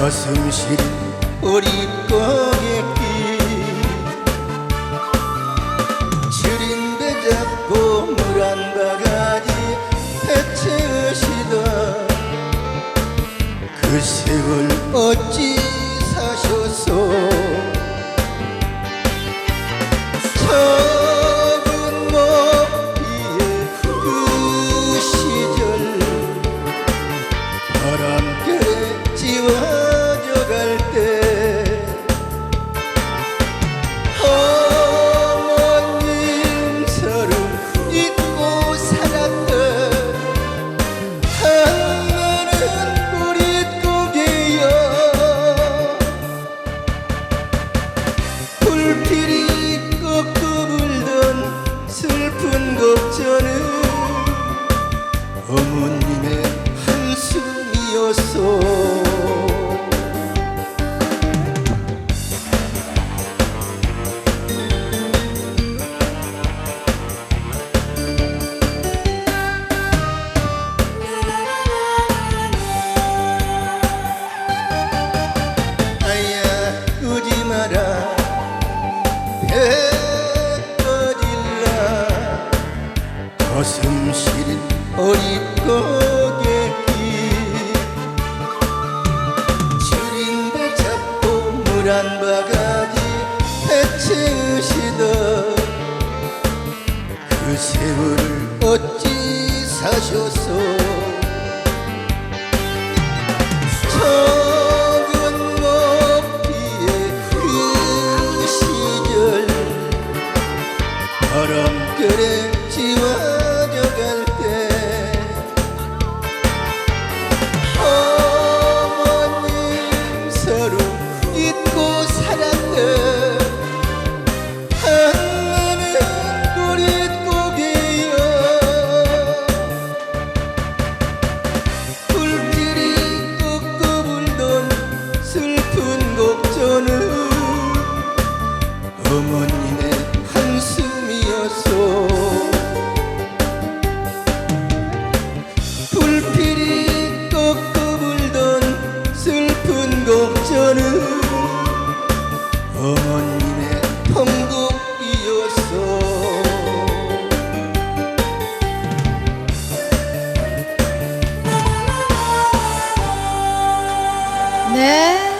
가슴 시린 고객길 줄인데 잡고 물 한 바가지 해체하시다 그 세월 어찌 어머님의 한숨이었어 한 바가지 해체으시던 그 세월을 어찌 사셨소? 적은 먹기에 그 시절 바람결에 지워져 갈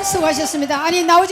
수고하셨습니다. 아니 나오지